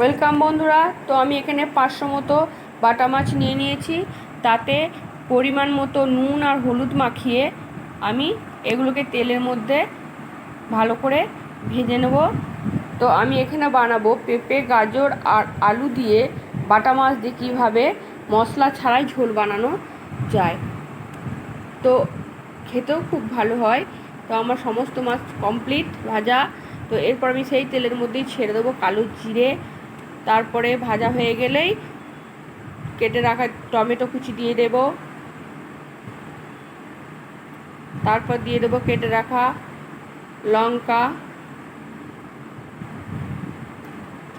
Welcome বন্ধুরা, তো আমি এখানে পাঁচশো মতো বাটা মাছ নিয়ে নিয়েছি। তাতে পরিমাণ মতো নুন আর হলুদ মাখিয়ে আমি এগুলোকে তেলের মধ্যে ভালো করে ভেজে নেব। তো আমি এখানে বানাবো পেঁপে, গাজর আর আলু দিয়ে বাটা মাছ দিয়ে কীভাবে মশলা ছাড়াই ঝোল বানানো যায়। তো খেতেও খুব ভালো হয়। তো আমার সমস্ত মাছ কমপ্লিট, ভাজা। তো এরপর আমি সেই তেলের মধ্যেই ছেড়ে দেবো কালো জিরে তারপরে ভাজা হয়ে গেলেই কেটে রাখা টমেটো কুচি দিয়ে দেব। তারপর দিয়ে দেবো কেটে রাখা লঙ্কা।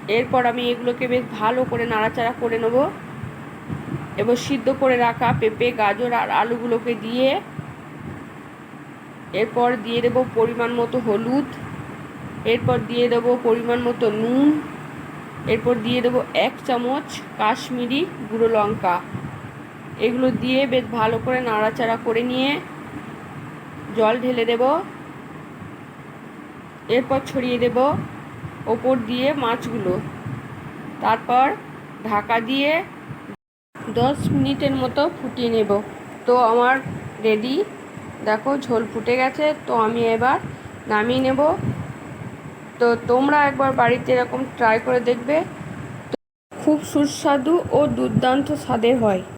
এরপর আমি এগুলোকে বেশ ভালো করে নাড়াচাড়া করে নেব। এবং সিদ্ধ করে রাখা পেঁপে, গাজর আর আলুগুলোকে দিয়ে এরপর দিয়ে দেবো পরিমাণ মতো হলুদ। এরপর দিয়ে দেবো পরিমাণ মতো নুন। এরপর দিয়ে দেবো এক চামচ কাশ্মীরি গুঁড়ো লঙ্কা। এগুলো দিয়ে বেশ ভালো করে নাড়াচাড়া করে নিয়ে জল ঢেলে দেব। এরপর ছড়িয়ে দেব ওপর দিয়ে মাছগুলো। তারপর ঢাকা দিয়ে দশ মিনিটের মতো ফুটিয়ে নেব। তো আমার রেডি। দেখো ঝোল ফুটে গেছে। তো আমি এবার নামিয়ে নেব। তো তোমরা একবার বাড়িতে এরকম ট্রাই করে দেখবে। খুব সুস্বাদু ও দুর্দান্ত স্বাদের হয়।